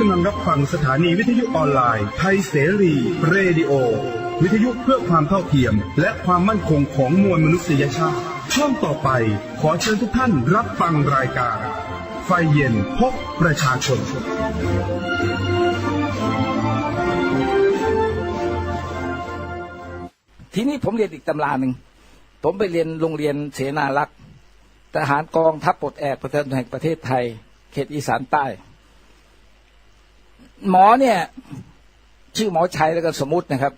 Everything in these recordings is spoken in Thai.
กำลังรับฟังสถานีวิทยุออนไลน์ไทยเสรีเรดิโอ วิทยุเพื่อความเท่าเทียม และความมั่นคงของมวลมนุษยชาติช่วงต่อไปขอเชิญทุกท่านรับฟังรายการ ไฟเย็นพบประชาชน ทีนี้ผมเรียนอีกตำราหนึ่ง ผมไปเรียนโรงเรียนเสนารักษ์ทหารกองทัพปลดแอกประจำแห่งประเทศไทย เขตอีสานใต้ หมอเนี่ย ชื่อหมอชัยแล้วก็สมมตินะครับ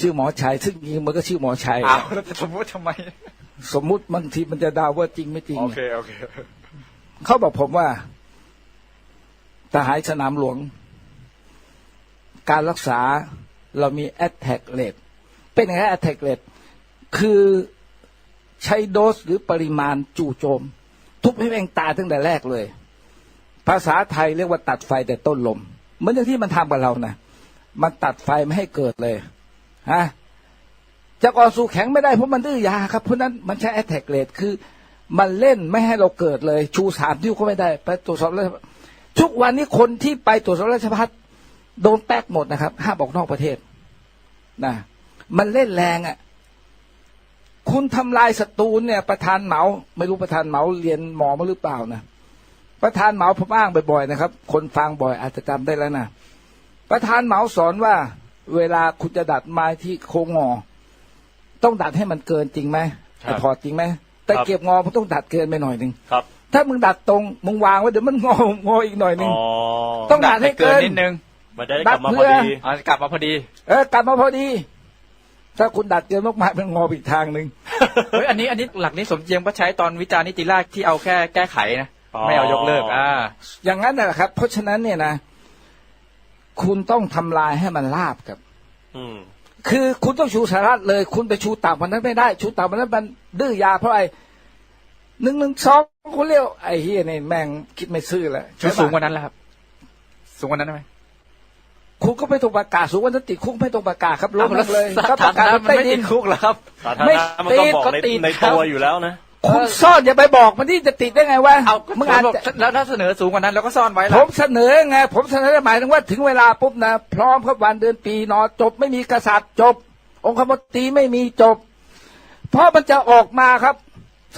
ชื่อหมอชัยซึ่งจริงๆมันก็ชื่อหมอชัยอ้าวแล้วจะสมมติทำไม สมมุติบางทีมันจะเดาว่าจริงไม่จริง โอเนี่ยเคโอเคเขาบอกผมว่าทหารสนามหลวง การรักษาเรามี attack rate เป็นยังไง attack rate คือใช้โดสหรือปริมาณจู่โจม ทุบให้แม่งตายตั้งแต่แรกเลย ภาษาไทยเรียกว่าตัดไฟแต่ต้นลม เหมือนอย่างที่มันทำกับเรานะมันตัดไฟไม่ให้เกิดเลยฮะจะก่อสู่แข็งไม่ได้เพราะมันดื้อยาครับเพราะนั้นมันใช้ attack rate คือ มันเล่นไม่ให้เราเกิดเลย ชูสามที่วก็ไม่ได้ ไปตรวจสอบแล้วทุกวันนี้คนที่ไปตรวจสอบราชพัฒโดนแป๊กหมดนะครับห้ามออกนอกประเทศนะมันเล่นแรงอะ่ะ คุณทำลายศัตรูเนี่ย ประธานเหมา ไม่รู้ประธานเหมาเรียนหมอมาหรือเปล่านะ ประธานเหมาผมอ้างบ่อยๆนะครับ คนฟังบ่อยอาจจะจำได้แล้วนะประธานเหมาสอนว่า เวลาคุณจะดัดไม้ที่โค้งงอ ต้องดัดให้มันเกินจริงไหมครับไอ้พอจริงไหมแต่ครับเก็บงอมันต้องดัดเกินไปหน่อยหนึ่งครับ ถ้ามึงดัดตรงมึงวางไว้เดี๋ยวมันงองออีกหน่อยหนึ่งอ๋อต้องดัดให้เกินนิดนึงมันจะได้กลับมาพอดีอ๋อกลับมาพอดี เออกลับมาพอดี ถ้าคุณดัดเกินมากๆมันงอไปอีกทางหนึ่งเฮ้ยอันนี้อันนี้หลักนี้สมเจียมก็ใช้ตอนวิจารณ์นิติราษฎร์ที่เอาแค่แก้ไขนะอ๋อ ไม่เอายกเลิกอ่าอย่างนั้นนะครับ เพราะฉะนั้นเนี่ยนะ คุณต้องทำลายให้มันราบครับ อืม คือคุณต้องชูสาระเลย คุณไปชูต่ำกว่านั้นไม่ได้ ชูต่ำกว่านั้นมันดื้อยาเพราะไอ้หนึ่งหนึ่งสองคุณเรียกไอ้เฮียเนี่ยแม่งคิดไม่ซื่อแล้วชุดใช่ปะสูงกว่านั้นแล้วครับ สูงกว่านั้นได้ไหมคุณก็ไม่ต้องประกาศสูงกว่านั้นติดคุกไม่ต้องประกาศครับลงอ้าวแล้วเลยสก็ประกาศถานะเป็นมันใต้ไม่ดิตินดคุกเหรอครับสาธารไม่ณะมันก็ติดบอกก็ในติดในครับตัวอยู่แล้วนะ คุณซ่อนอย่าไปบอกมันที่จะติดได้ไงวะเอามึมึงงอาอาจบอกจะแล้วถ้าเสนอสูงกว่านั้นเราก็ซ่อนไว้ผแล้วมเสนอไงผมเสนอหมายถึงว่าถึงเวลาปุ๊บนะพร้อมครับวันเดือนปีนอจบไม่มีกษัตริย์จบ องคมนตรีไม่มีจบ เพราะมันจะออกมาครับ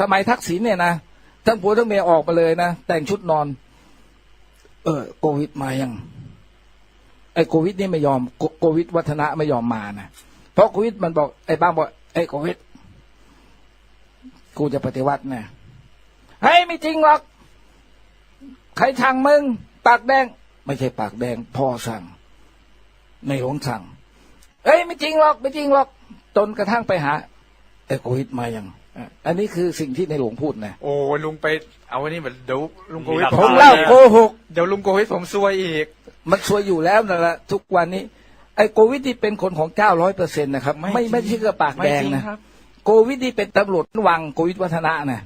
สมัยทักษิณเนี่ยนะทั้งผัวทั้งเมียออกมาเลยนะแต่งชุดนอน เออโควิดมายังไอ้โควิดนี่ไม่ยอมโคโควิดวัฒนะไม่ยอมมานะเพราะโควิดมันบอกไอ้บ้างบอกไอ้โควิด กูจะปฏิวัตินะเฮ้ยไม่จริงหรอก ใครสั่งมึง ปากแดง ไม่ใช่ปากแดง พ่อสั่ง ในหลวงสั่งเอ้ยไม่จริงหรอก ไม่จริงหรอกจนกระทั่งไปหาไอ้โควิดมายังอะอันนี้คือสิ่งที่ในหลวงพูดนะโอ้ลุงไป เอาอันนี้แบบเดี๋ยวลุงโกวิทมีหลักผฐมนเล่าโกหกเดี๋ยวลุงโกวิทผมซวยอีก มันสวยอยู่แล้วนั่นแหละทุกวันนี้ไอ้โควิดที่เป็นคนของเจ้าร้อยเปอร์เซ็นต์นะครับ ไม่ไม่ไม่จริงใช่กระปากแดงไม่จรินะครับ โควิดนี่เป็นตำรวจวังโควิดวัฒนะนะ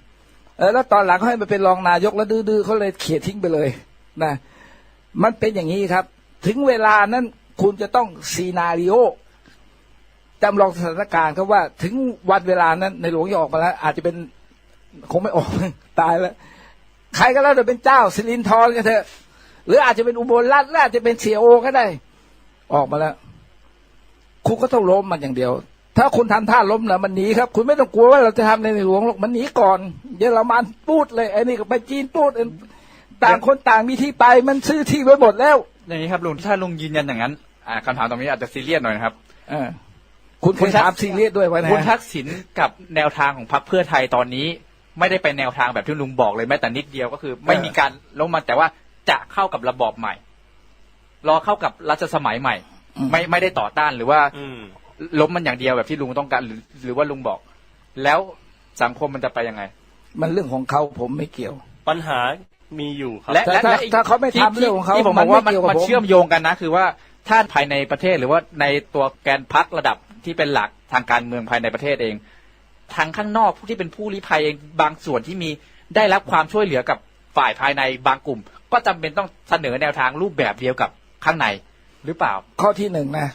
เออแล้วตอนหลังเขาให้มาเป็นรองนายกแล้วดื้อๆเขาเลยเขี่ยทิ้งไปเลยนะมันเป็นอย่างนี้ครับ ถึงเวลานั้นคุณจะต้องซีนารีโอจำลองสถานการณ์ครับว่าถึงวันเวลานั้นในหลวงจะออกมาแล้ว อาจจะเป็นคงไม่ออกตายแล้ว ใครก็แล้วแต่เป็นเจ้าสิรินทรก็เถอะ หรืออาจจะเป็นอุบลรัตน์หรืออาจจะเป็นเสียโอก็ได้ ออกมาแล้ว คุณก็ต้องล้มมันอย่างเดียว ถ้าคุณทำท่าล้มนะมันหนีครับ คุณไม่ต้องกลัวว่าเราจะทำในหลวงหรอกมันหนีก่อน เยอรมันพูดเลยไอ้นี่ก็ไปจีนพูดต่างคนต่างมีที่ไปมันซื้อที่ไว้หมดแล้วอย่างนี้ครับลุงถ้าลุงยืนยันอย่างนั้น อ่าคำถามตรงนี้อาจจะซีเรียสหน่อยนะครับเออคุณคุเคณยทักถามซีเรียสด้วยไว้นะคุณทักษิณกับแนวทางของพรรคเพื่อไทยตอนนี้ ไม่ได้ไปแนวทางแบบที่ลุงบอกเลยแม้แต่นิดเดียวก็คือ ไม่มีการล้มมันแต่ว่าจะเข้ากับระบอบใหม่ รอเข้ากับรัชสมัยใหม่ ไม่ไม่ได้ต่อต้านหรือว่าอืม ล้มมันอย่างเดียวแบบที่ลุงต้องการ หรือหรือว่าลุงบอก แล้วสังคมมันจะไปยังไง มันเรื่องของเขาผมไม่เกี่ยว ปัญหามีอยู่ครับและแต่และถ้าและอีกถ้าเขาไม่ที่ทำเรื่องของเขาที่ผมบอกว่ามันมันไม่เกี่ยวกับมันผม เชื่อมโยงกันนะ คือว่าถ้าภายในประเทศหรือว่าในตัวแกนพักระดับที่เป็นหลักทางการเมืองภายในประเทศเอง ทางข้างนอกผู้ที่เป็นผู้ลี้ภัยเองบางส่วนที่มีได้รับความช่วยเหลือกับฝ่ายภายในบางกลุ่ม ก็จำเป็นต้องเสนอแนวทางรูปแบบเดียวกับข้างในหรือเปล่า ข้อที่หนึ่งนะ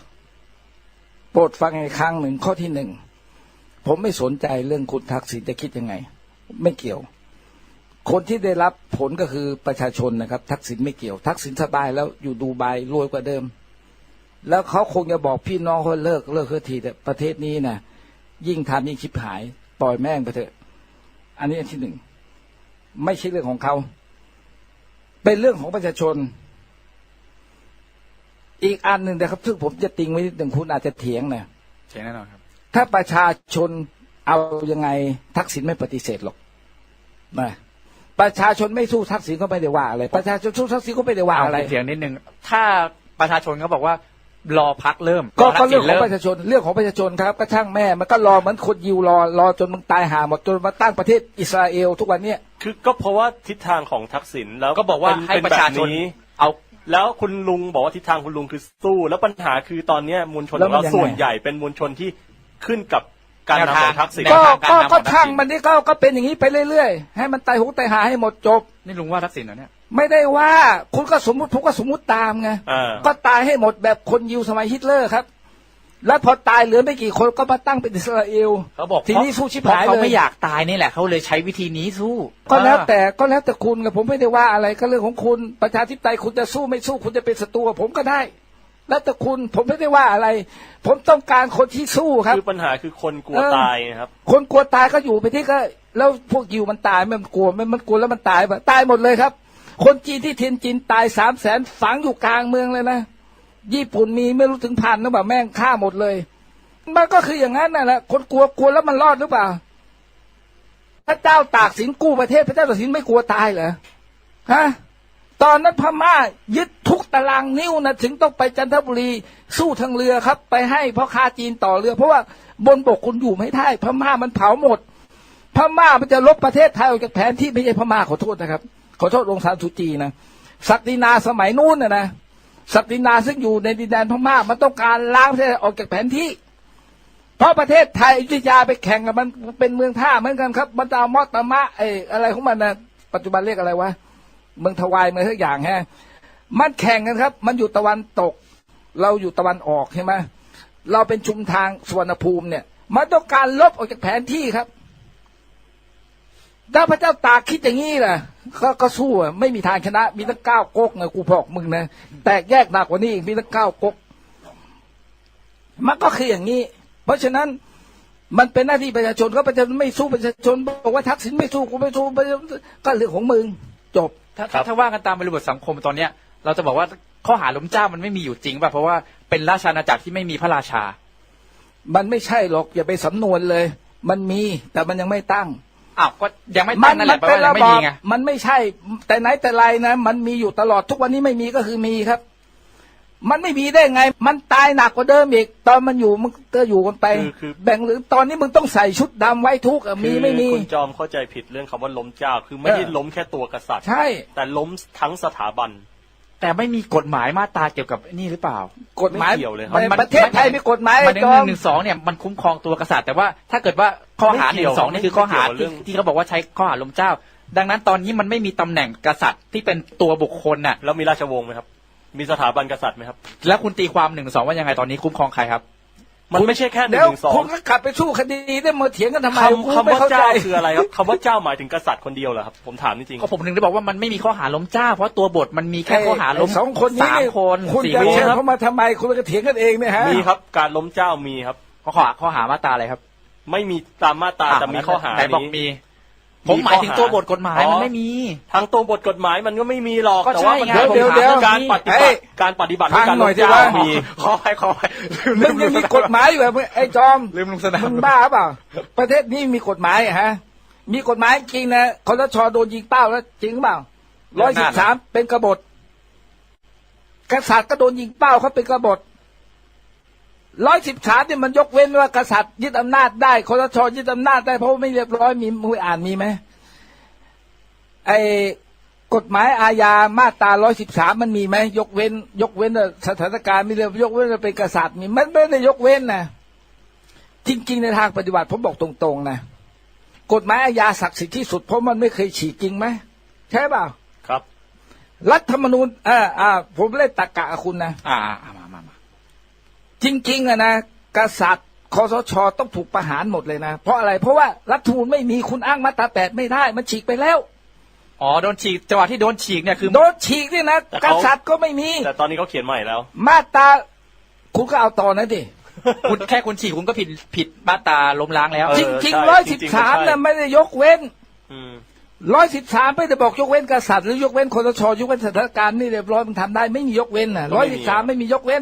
โปรดฟังอีกครั้งหนึ่งข้อที่หนึ่งผมไม่สนใจเรื่องคุณทักษิณจะคิดยังไง ไม่เกี่ยว คนที่ได้รับผลก็คือประชาชนนะครับ ทักษิณไม่เกี่ยว ทักษิณสบายแล้วอยู่ดูไบรวยกว่าเดิม แล้วเขาคงจะบอกพี่น้องเขาเลิกเลิกเือทีแต่ประเทศนี้นะยิ่งทำยิ่งชิบหาย ปล่อยแม่งไปเถอะ อันนี้อันที่หนึ่งไม่ใช่เรื่องของเขา เป็นเรื่องของประชาชน อีกอันหนึ่งนะครับซึ่งผมจะติงไว้นิดหนึ่งคุณอาจจะเถียงนะใช่แน่นอนครับ ถ้าประชาชนเอายังไงทักษิณไม่ปฏิเสธหรอกนะประชาชนไม่สู้ทักษิณก็ไม่ได้ว่าอะไรประชาชนสู้ทักษิณก็ไม่ได้ว่าเอาอะไรเสียงนิดนึงถ้าประชาชนเขาบอกว่ารอพักเริ่ม ก็ทัก็ษิเรื่อณงของประชาชนเรื่องของประชาชนครับก็ช่างแม่มันก็รอเหมือนคนยิวรอรอจนมึงตายหาหมดจนมาตั้งประเทศอิสราเอลทุกวันเนี้ยคือก็เพราะว่าทิศทางของทักษิณแล้วก็บอกว่าเป็นให้เป็นประชาชนแบบนี้เอา แล้วคุณลุงบอกว่าทิศทางคุณลุงคือสู้ แล้วปัญหาคือตอนเนี้ยมวลชนแล้ขวองมันเรายังไง ส่วนใหญ่เป็นมวลชนที่ขึ้นกับการแนวนำทางของทักษิณ แนก็วทางการก็นำของก็ทักษิณ ช่างมันนี่ก็ก็เป็นอย่างนี้ไปเรื่อยๆ ให้มันตายหูตายหาให้หมดจบ นี่ลุงว่าทักษิณเหรอเนี่ย ไม่ได้ว่าคุณก็สมมติผมก็สมมติตามไง อ่า ก็ตายให้หมดแบบคนยิวสมัยฮิตเลอร์ครับ แล้วพอตายเหลือไม่กี่คนก็มาตั้งเป็นอิสราเอลเขาบอกทีนี้สู้ชิบเพราะหายเขาเลยไม่อยากตายนี่แหละเขาเลยใช้วิธีนี้สู้ก็แล้วอ่าแต่ก็แล้วแต่คุณกับผมไม่ได้ว่าอะไรก็เรื่องของคุณประชาธิปไตยคุณจะสู้ไม่สู้คุณจะเป็นศัตรูกับผมก็ได้ แล้วแต่คุณผมไม่ได้ว่าอะไร ผมต้องการคนที่สู้ครับคือปัญหาคือคนกลัวเออตายนะครับ คนกลัวตายก็อยู่ไปที่ก็ แล้วพวกยิวมันตายไหมมันกลัวไหมมันกลัวแล้วมันตายปะตายหมดเลยครับ คนจีนที่เทียนจีนตายสามแสนฝังอยู่กลางเมืองเลยนะ ญี่ปุ่นมีไม่รู้ถึงพันหรือเปล่าแม่งฆ่าหมดเลย มันก็คืออย่างนั้นน่ะแหละคนกลัวกลัวแล้วมันรอดหรือเปล่า พระเจ้าตากสินกู้ประเทศ พระเจ้าตากสินไม่กลัวตายเหรอฮะตอนนั้นพม่ายึดทุกตารางนิ้วนะถึงต้องไปจันทบุรีสู้ทางเรือครับ ไปให้พ่อค้าจีนต่อเรือ เพราะว่าบนบกคุณอยู่ไม่ได้พม่ามันเผาหมด พม่ามันจะลบประเทศไทยออกจากแผนที่ไม่ใช่พม่าขอโทษนะครับ ขอโทษองซาสุจีนะศักดินาสมัยนู้นนะนะ ศักดินาซึ่งอยู่ในดินแดนพม่ามันต้องการล้างประเทศออกจากแผนที่ เพราะประเทศไทยอยุธยาไปแข่งกับมันเป็นเมืองท่าเหมือนกันครับมันจะเอามอตมะไออะไรของมันนะปัจจุบันเรียกอะไรวะเมืองทวายเมืองทุกอย่างฮะมันแข่งกันครับ มันอยู่ตะวันตก เราอยู่ตะวันออกใช่ไหมเราเป็นชุมทางสวนภูมิเนี่ย มันต้องการลบออกจากแผนที่ครับ ถ้าพระเจ้าตากคิดอย่างนี้ล่ะก็ก็สู้อะไม่มีทางชนะ มีตั้งเก้าก๊กไงกูบอกมึงนะแตกแยกหนักกว่านี้อีกมีตั้งเก้าก๊กมันก็คืออย่างนี้ เพราะฉะนั้นมันเป็นหน้าที่ประชาชนก็ประชาชนไม่สู้ประชาชนบอกว่าทักษิณไม่สู้กูไม่สู้ประชาชนก็เรื่องของมึงจบ ถ้าครัถ้าบถ้าว่ากันตามบริบทสังคมตอนเนี้ย เราจะบอกว่าข้อหาล้มเจ้ามันไม่มีอยู่จริงป่ะเพราะว่าเป็นราชอาณาจักรที่ไม่มีพระราชา มันไม่ใช่หรอกอย่าไปสำนวนเลย มันมีแต่มันยังไม่ตั้ง อ้าวก็ยังไม่ตั้งนั่นแหละแปลว่ายังไม่มีไงมันไม่ใช่ แต่ไหนแต่ไรนะมันมีอยู่ตลอดทุกวันนี้ไม่มีก็คือมีครับ มันไม่มีได้ไง มันตายหนักกว่าเดิมอีก ตอนมันอยู่มันก็อยู่กันไป คือคือ แบ่งหรือตอนนี้มึงต้องใส่ชุดดำไว้ทุกข์อะมีคือไม่มีคุณจอมเข้าใจผิดเรื่องคำว่าล้มเจ้า คือไม่ได้เออ ล้มแค่ตัวกษัตริย์ ใช่ แต่ล้มทั้งสถาบัน แต่ไม่มีกฎหมายมาตราเกี่ยวกับนี่หรือเปล่า กฎหมายไม่เกี่ยวเลยครับ ในประเทศไทยมีกฎหมายมันจอมหนึ่งสองเนี่ยมันคุ้มครองตัวกษัตริย์แต่ว่าถ้าเกิดว่าข้อหาไม่หเกี่นึ่ยวงสองนี่คือข้อหาไม่เกี่ยวเรื่ที่อง ที่เขาบอกว่าใช้ข้อหาล้มเจ้า ดังนั้นตอนนี้มันไม่มีตำแหน่งกษัตริย์ที่เป็นตัวบุคคลน่ะ แล้วมีราชวงศ์ไหมครับ มีสถาบันกษัตริย์ไหมครับ แล้วคุณตีความหนึ่งสองว่ายังไงตอนนี้คุ้มครองใครครับ มันไม่ใช่แค่หนึ่เดี๋ยวงสองคุณก็กลับไปสู้คดีได้มาเถียงกันทำไมกูคำคำไม่ว่าเข้าใจ เจ้าคืออะไรครับคำว่าเจ้าหมายถึงกษัตริย์คนเดียวเหรอครับผมถามจริงๆ ก็ผมถึงได้บอกว่ามันไม่มีข้อหาล้มเจ้า เพราะตัวบทมันมีแค่ข้อหาล้มไอ้สองคนนี้สามนี่คนคุณสี่จะคเชิญนเขามาทำไมคุณก็เถียงกันเองเนี่ยฮะมีครับการล้มเจ้ามีครับ ข้อหาข้อหามาตราอะไรครับไม่มีตามมาตราแต่มีข้อหาไหนบอกนี้มี ผมหมายถึงตัวบทกฎหมายอ๋อมันไม่มี ทางตัวบทกฎหมายมันก็ไม่มีหรอกก็แต่ว่าใช่มันไงเดี๋ยวเดี๋ยวการปฏิเฮ้บัยติการปฏิบัติฟังการหน่อยสิล้มว่าเจ้ามีขอไปขอไปมึงยังมีกฎหมายอยู่แบบไอ้จอมลืมลงสนามมึงบ้าเปล่า ประเทศนี้มีกฎหมายอะฮะ มีกฎหมายจริงนะคอสชโดนยิงเป้าแล้วจริงเปล่าร้อยสิบสามเป็นกบฏกษัตริย์ก็โดนยิงเป้าเขาเป็นกบฏ ร้อยสิบสามเนี่ยมันยกเว้นว่ากษัตริย์ยึดอำนาจได้คอสชยึดอำนาจได้เพราะว่าไม่เรียบร้อยมีมึงไปอ่านมีไหมไอ้กฎหมายอาญามาตราร้อยสิบสามมันมีไหมยกเว้น ยกเว้นว่าสถานการณ์ไม่เรียบยกเว้นว่าเป็นกษัตริย์มีมันไม่ได้ยกเว้นนะจริง ๆ ในทางปฏิบัติผมบอกตรงๆนะกฎหมายอาญาศักดิ์สิทธิ์ที่สุดเพราะมันไม่เคยฉีกจริงไหมใช่เปล่าครับ รัฐธรรมนูญอ่าอ่าผมเล่นตรกกะกับคุณนะอ่าอ่ามามามา จริงๆอะนะกษัตริย์คอสชต้องถูกประหารหมดเลยนะ เพราะอะไรเพราะว่ารัฐธรรมนูญไม่มีคุณอ้างมาตราแปดไม่ได้ มันฉีกไปแล้ว อ๋อโดนฉีกจังหวะที่โดนฉีกเนี่ยคือ โดนฉีกนี่นะแต่กเขา ษัตริย์ก็ไม่มีแต่ตอนนี้เขาเขียนใหม่แล้ว มาตราคุณก็เอาต่อนะดิคุณแค่คุณฉีกคุณก็ผิดผิดมาตราล้มล้างแล้ว เออจริงใช่ๆร้อยสิบจริงๆสามใช่น่ะไม่ได้ยกเว้นอืมร้อยสิบสามไม่ได้บอกยกเว้นกษัตริย์หรือยกเว้นคอสชยกเว้นสถานการณ์นี่เรียบร้อยมันทำได้ไม่มียกเว้นน่ะก็ร้อยไม่สิมีบสามไม่มียกเว้น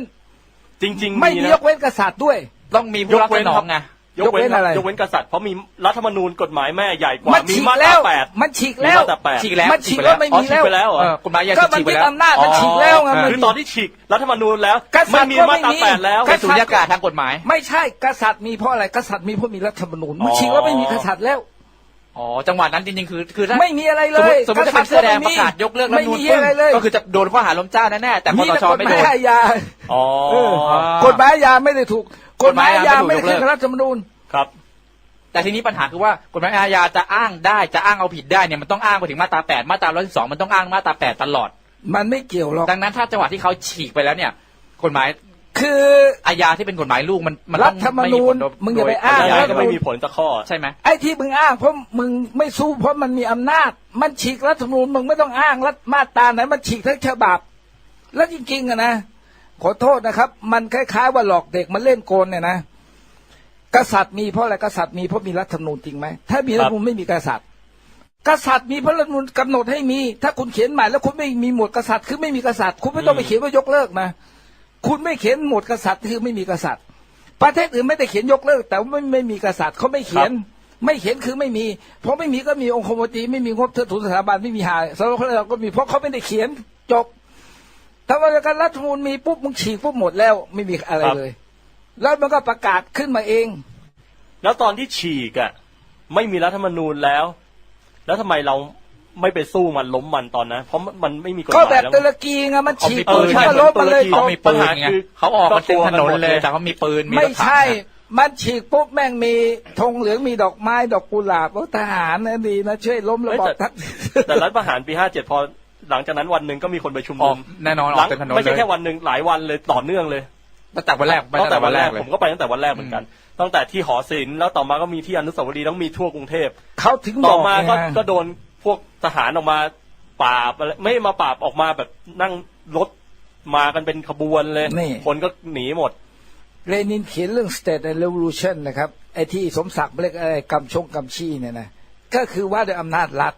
จริงๆไม่มีนะ ยกเว้นกษัตริย์ด้วย ต้องมีผู้รับสนองไงยกเว้นยกเว้นอะไร ยกเว้นกษัตริย์เพราะมีรัฐธรรมนูญกฎหมายแม่ใหญ่กว่ามันมีฉีกมาตแล้ราวแปด มันฉีกมีแล้วมาตราแปด ฉีกแล้วมันฉีกแล้วไม่อ๋อมีฉีกแล้วไปแล้วเหรอ เออคุณหมายยาก็จะมันฉีกไปยึดแล้ว อำนาจมันฉีกแล้วไงอ๋อมัน คือตอนที่ฉีกรัฐธรรมนูญแล้วกษัตริย์ไม่มีก็มาไม่ตรามี แปดแล้วกษัเป็ตนริย์สุญญากาศทางกฎหมาย ไม่ใช่กษัตริย์มีเพราะอะไรกษัตริย์มีเพราะมีรัฐธรรมนูญมันอ๋อฉีกแล้วไม่มีกษัตริย์แล้ว อ๋อจังหวะนั้นจริงๆคือคือถ้าไม่มีอะไรเลสมมยติสมมติจะเป็นเสื้อแดงประกาศยกเลิกรัฐธรรมนูญไม่มีอะไรเลยก็คือจะโดนข้อหาล้มเจ้าแน่ๆแต่คอมีสแต่ชกฎไม่หโดมายนอาญาอ๋อเอออ่ากฎหมายอาญาไม่ได้ถูกกฎหมายอาญาไม่ได้ขึ้นกับรัฐธรรมนูญ ครับ แต่ทีนี้ปัญหาคือว่ากฎหมายอาญาจะอ้างได้จะอ้างเอาผิดได้เนี่ยมันต้องอ้างไปถึงมาตราแปดมาตราร้อยสิบสองมันต้องอ้างมาตราแปดตลอด มันไม่เกี่ยวหรอก ดังนั้นถ้าจังหวะที่เขาฉีกไปแล้วเนี่ยกฎหมาย คืออาญาที่เป็นกฎหมายลูกมันมันรัต้องฐธรรมนูญไผลโดมึงอย่าไปโดอ้างปริอาญายยก็ไม่มีผลสักข้อใช่ไหมไอ้ที่มึงอ้างเพราะมึงไม่สู้เพราะมันมีอำนาจ มันฉีกรัฐธรรมนูญมึงไม่ต้องอ้างรัฐมาตราไหนมันฉีกทั้งฉบับ แล้วจริงๆอะนะขอโทษนะครับ มันคล้ายๆว่าหลอกเด็กมันเล่นโกลเนี่ยนะกษัตริย์มีเพราะอะไรกษัตริย์มีเพราะมีรัฐธรรมนูญจริงไหมถ้ามีรัฐธรรมนูญไม่มีกษัตริย์ กษัตริย์มีเพราะรัฐธรรมนูญกำหนดให้มี ถ้าคุณเขียนใหม่แล้วคุณไม่มีหมวดกษัตริย์คือไม่มีกษัตริย์ คุณไม่ต้องไปเขียนว่ายกเลิกนะ คุณไม่เขียนหมวดกษัตริย์คือไม่มีกษัตริย์ ประเทศอื่นไม่ได้เขียนยกเลิก แต่ว่าไม่ไม่มีกษัตริย์เขาไม่เขียน ไม่เขียนคือไม่มี เพราะไม่มีก็มีองคมนตรีไม่มีงบเทิดทูนสถาบันไม่มีหาสำหรับเราก็มีเพราะเขาไม่ได้เขียนจบถ้าว่าการรัฐธรรมนูญมีปุ๊บมึงฉีกปุ๊บหมดแล้วไม่มีอะไรครับเลย แล้วมันก็ประกาศขึ้นมาเอง แล้วตอนที่ฉีกอะไม่มีรัฐธรรมนูญแล้ว แล้วทำไมเรา ไม่ไปสู้มันล้มมันตอนนั้นเพราะมันไม่มีกฎหก็มายแบบแล้ว ตุรกีไงมันฉีกเอปุ๊บอใช่มันก็ลบมาเลยเหมือนตุรกีจเขาบมีปืนไงคือเขาออกมาเต็มถนนเลยก็กลัวกันหมดเลยแต่เขามีปืนมีไม่รถถังใช่นะมันฉีกปุ๊บแม่งมีธงเหลืองมีดอกไม้ดอกกุหลาบโอ้ทหารนะดีนะช่วยล้มระบอบทักษิณแต่รัฐประหารปีห้าเจ็ดพอหลังจากนั้นวันหนึ่งก็มีคนไปชุมอนุอกมแน่นอนอหลัอกงเต็มถนนไม่เลใช่ยแค่วันหนึ่งหลายวันเลยต่อเนื่องเลยตั้งแต่วันแรกตั้งแต่วันแรกเลย ผมก็ไปตั้งแต่วันแรกเหมือนกัน ตั้งแต่ที่หอศิลป์แล้วต่อมาก็มีที่อนุสาวรีย์ต้องมีทั่วกรุงเทพ เขาถึงบต่ออกมาก็ไงก็โดน พวกทหารออกมาปราบอะไรไม่มาปราบออกมาแบบนั่งรถมากันเป็นขบวนเลย นี่ คนก็หนีหมด เลนินเขียนเรื่อง State and Revolution นะครับไอ้ที่สมศักดิ์เรียกอะไรกำชงกำชี้เนี่ยนะก็คือว่าด้วยอำนาจรัฐ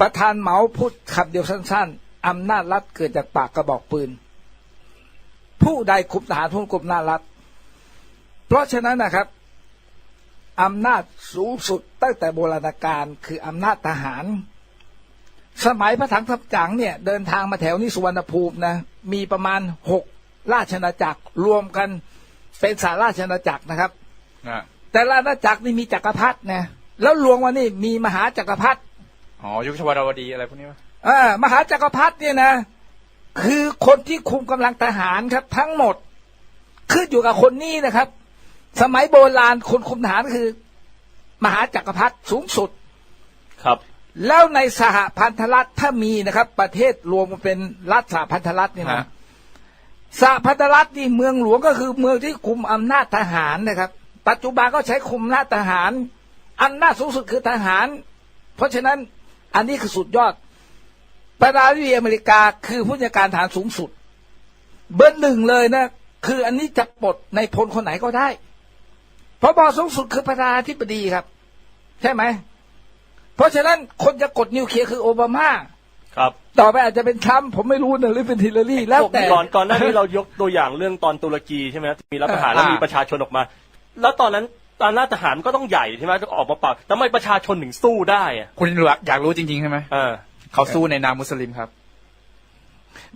ประธานเหมาพูดคำเดียวสั้นๆอำนาจรัฐเกิดจากปากกระบอกปืน ผู้ใดคุมทหารผู้คุมอำนาจรัฐ เพราะฉะนั้นนะครับ อำนาจสูงสุดตั้งแต่โบราณกาลคืออำนาจทหาร สมัยพระถังทับจั๋งเนี่ยเดินทางมาแถวนี้สุวรรณภูมินะมีประมาณหกราชอาณาจักรรวมกันเป็นสาราชอาณาจักรนะครับอะแต่ละอาณาจักรนี่มีจักรพรรดินะแล้วรวมวันนี้มีมหาจักรพรรดิอ๋อยุคชวรวดีอะไรพวกนี้วะอ่ามหาจักรพรรดิเนี่ยนะ คือคนที่คุมกำลังทหารครับ ทั้งหมดขึ้นอยู่กับคนนี้นะครับ สมัยโบราณคนคุมทหารคือ มหาจักรพรรดิสูงสุดครับ แล้วในสหพันธรัฐถ้ามีนะครับ ประเทศรวมกันเป็นรัฐสหพันธรัฐเนี่ยฮะนะสหพันธรัฐนี่เมืองหลวงก็คือเมืองที่คุมอำนาจทหารนะครับ ปัจจุบันก็ใช้คุมอำนาจทหารอำนาจสูงสุดคือทหาร เพราะฉะนั้นอันนี้คือสุดยอด ประธานาธิบดีอเมริกาคือผู้จัดการฐานสูงสุด เบอร์หนึ่งเลยนะ คืออันนี้จะปลดในพลคนไหนก็ได้เพราะบอสูงสุดคือประธานาธิบดีครับ ใช่ไหม เพราะฉะนั้นคนจะกดนิวเคลียร์คือโอบามาครับ ต่อไปอาจจะเป็นทรัมป์ผมไม่รู้นะหรือเป็นฮิลลารีแล้วแต่ก่อนก่อนหน้านี้เรายกตัวอย่างเรื่องตอนตุรกีใช่ไหมที่มีรัฐประหารแล้วมีประชาชนออกมา แล้วตอนนั้นตอนหน้าทหารก็ต้องใหญ่ใช่ไหมต้องออกมาปราบทำไมประชาชนถึงสู้ได้อะคุณอยากรู้จริงๆใช่ไหมเออเขาสู้ในนามมุสลิมครับ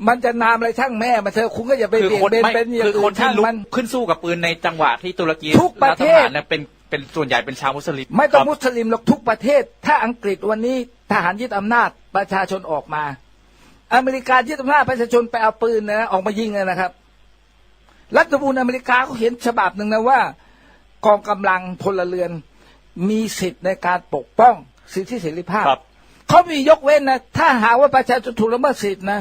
มันจะนามอะไรช่างแม่มาเธอะคุณก็อย่าไปคือเบี่ยคงนเบนไม่เป็นอย่างคือคนอื่นที่ช่างลุกมัน ขึ้นสู้กับปืนในจังหวะที่ตุรกีทุกประเทศ ฐบาลเนี่ยเป็นเป็นส่วนใหญ่เป็นชาวมุสลิมไม่ต้องครับ มุสลิมหรอกทุกประเทศ ถ้าอังกฤษวันนี้ทหารยึดอำนาจประชาชนออกมา อเมริกายึดอำนาจประชาชนไปเอาปืนนะออกมายิงเลยนะครับ รัฐธรรมนูญอเมริกาเขาเห็นฉบับหนึ่งนะว่า กองกำลังพลเรือน มีสิทธิ์ในการปกป้องสิทธิเสรีภาพ ครับ เขามียกเว้นนะ ถ้าหากว่าประชาชนถูกละเมิดสิทธินะ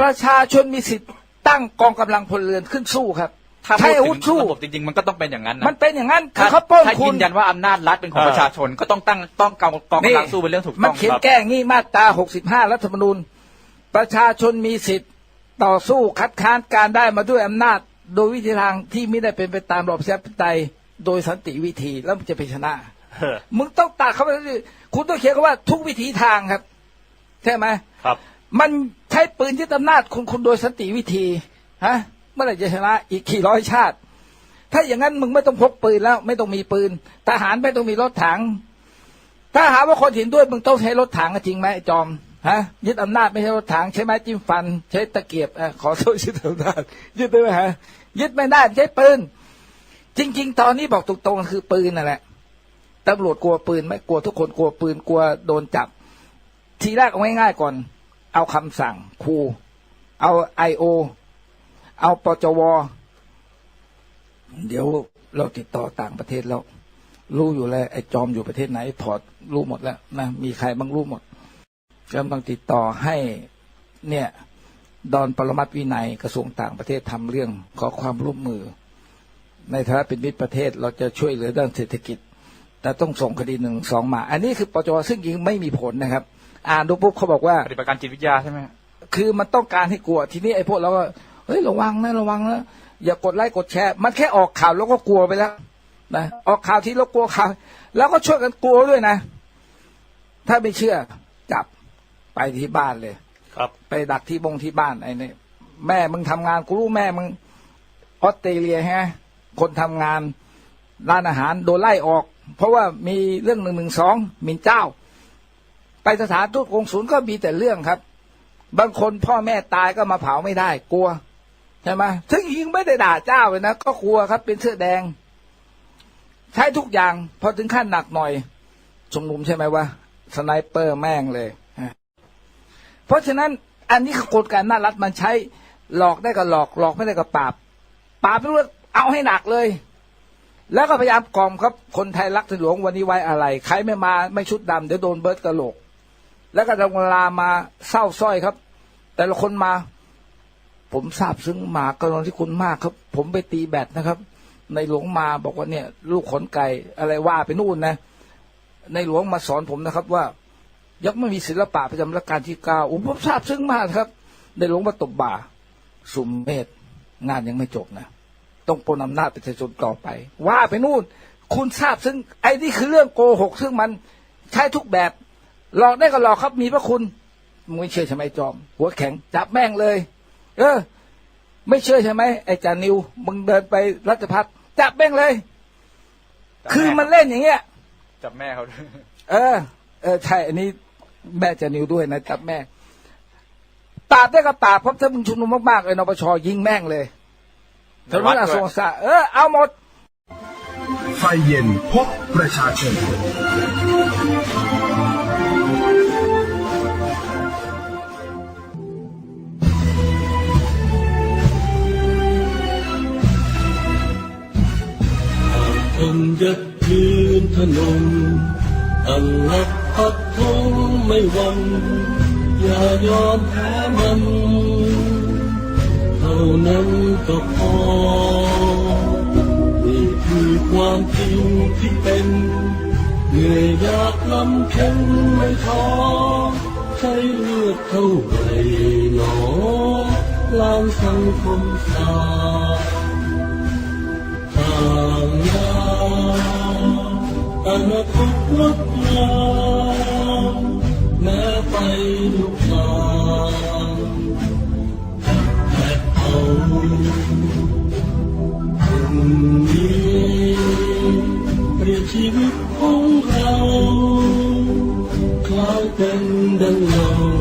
ประชาชนมีสิทธิ์ตั้งกองกำลังพลเรือนขึ้นสู้ครับ ถ้าใช้พูดอาวุธถึงสู้ ระบบจริงๆ มันก็ต้องเป็นอย่างนั้นนะมันเป็นอย่างนั้นคืถ้าอเขาปล้นถ้าคุยืณ นยันว่าอำนาจรัฐเป็นของเออ ประชาชนก็ต้องตั้งต้องกองกองกำลังสู้เป็นเรื่องถูกมัต้นองเขียนแก้งี้มาตรา 65 รัฐธรรมนูญ ประชาชนมีสิทธิ์ต่อสู้คัดค้านการได้มาด้วยอำนาจ โดยวิธีทางที่ไม่ได้เป็นไปตามระบอบประชาธิปไตยโดยสันติวิธีแล้วมันจะไปชนะ เออมึงต้องตัดเข้าไปเลยคุณต้องเขียนคำว่าทุกวิถีทางครับ ใช่ไหม ครับ มันใช้ปืนยึดอำนาจคุณคุณโดยสติวิธีฮะเมื่อไหร่จะชนะอีกกี่ร้อยชาติ ถ้าอย่างนั้นมึงไม่ต้องพกปืนแล้ว ไม่ต้องมีปืน ทหารไม่ต้องมีรถถัง ถ้าหาว่าคนเห็นด้วยมึงต้องใช้รถถังจริงไหมจอมฮะยึดอำนาจไม่ใช่รถถังใช้ไม้จิ้มฟัน ใช้ตะเกียบเออขอโทษยึดอำนาจยึดได้ไหมฮะยึดไม่ได้ใช้ปืน จริง ๆ ตอนนี้บอกตรงๆคือปืนนั่นแหละตำรวจกลัวปืนไหมกลัวทุกคนกลัวปืนกลัวโดนจับ ทีแรกเอาง่ายๆก่อน เอาคำสั่งครู เอาไอโอ เอาปจว เดี๋ยวเราติดต่อต่างประเทศแล้ว รู้อยู่แล้วไอ้จอมอยู่ประเทศไหนพอร์ตรู้หมดแล้วนะ มีใครบ้างรู้หมดกำลังติดต่อให้เนี่ยดอนปรมัตวินัยกระทรวงต่างประเทศทำเรื่องขอความร่วมมือ ในฐานะเป็นมิตรประเทศเราจะช่วยเหลือด้านเศรษฐกิจ แต่ต้องส่งคดีหนึ่งสองมา อันนี้คือปจวซึ่งยิงไม่มีผลนะครับ อ่านดูปุ๊บเขาบอกว่าปฏิบัติการจิตวิทยาใช่ไหมคือมันต้องการให้กลัว ทีนี้ไอ้พวกเราก็เฮ้ยระวังนะระวังนะอย่ากดไลค์กดแชร์ มันแค่ออกข่าวแล้วก็กลัวไปแล้วนะออกข่าวที่เรากลัวข่าวแล้วก็ช่วยกันกลัวด้วยนะ ถ้าไม่เชื่อจับไปที่บ้านเลย ครับ ไปดักที่บงที่บ้านไอ้นี่แม่มึงทำงานกูรู้แม่มึงออสเตรเลียฮะคนทำงานร้านอาหารโดนไล่ออก เพราะว่ามีเรื่องหนึ่งหนึ่งสองหมิ่นเจ้า ไปสถานทูตกงศูนย์ก็มีแต่เรื่องครับ บางคนพ่อแม่ตายก็มาเผาไม่ได้กลัวใช่ไหมถึงยิงไม่ได้ด่าเจ้าเลยนะก็กลัวครับ เป็นเสื้อแดง ใช้ทุกอย่าง พอถึงขั้นหนักหน่อยชุมนุมใช่ไหมว่าสไนเปอร์แม่งเลยเพราะฉะนั้นอันนี้คือกฎการน่ารัฐมันใช้หลอกได้ก็หลอกหลอกไม่ได้ก็ปราบปราบไม่รู้เอาให้หนักเลย แล้วก็พยายามกล่อมครับ คนไทยรักในหลวงวันนี้ไว้อะไร ใครไม่มาไม่ชุดดำเดี๋ยวโดนเบิร์ดกระโหลก แล้วก็จะเวลามาเศร้าสร้อยครับ แต่ละคนมา ผมทราบซึ้งมากกรณีที่คุณมากครับ ผมไปตีแบตนะครับ ในหลวงมาบอกว่าเนี่ย ลูกขนไก่อะไรว่าไปนู่นนะ ในหลวงมาสอนผมนะครับ ว่ายังไม่มีศิลปะประจำรัชกาลที่เก้าผมทราบซึ้งมากครับ ในหลวงมาตบบ่า สุมเมธงานยังไม่จบนะต้องปนอำนาจประชาชนต่อไป ว่าไปนู่น คุณทราบซึ่งไอ้นี่คือเรื่องโกหก ซึ่งมันใช้ทุกแบบ หลอกได้ก็หลอกครับมีพระคุณมึงไม่เชื่อใช่ไหมจอม หัวแข็งจับแม่งเลย เออ ไม่เชื่อใช่ไหมไอ้จานิวมึงเดินไปรัชพัฒน์จับแม่งเลย คือมันเล่นอย่างเงี้ย จับแม่เขาด้วยเออ เออใช่อันนี้แม่จะนิวด้วยนะจับแม่ปราบได้ก็ปราบเพราะถ้ามึงชุมนุมมากๆเลยนปชยิงแม่งเลยถนนอโศกษะเออเอาหมด ไฟเย็นพบประชาชนคนายอมแพ้มันเท่านั้นก็พอนี่คือความจริงที่เป็นเหนื่ อยยากลำเค็นไม่ท้อใช้เลือดเท่าไหร่หนอล้างสังคมสาต่างยาวอนาคตงดงามแม้ไปลุกลามแต่เอาพรุ่งนี้เปรียบชีวิตของเราคล้ายเป็นดังลม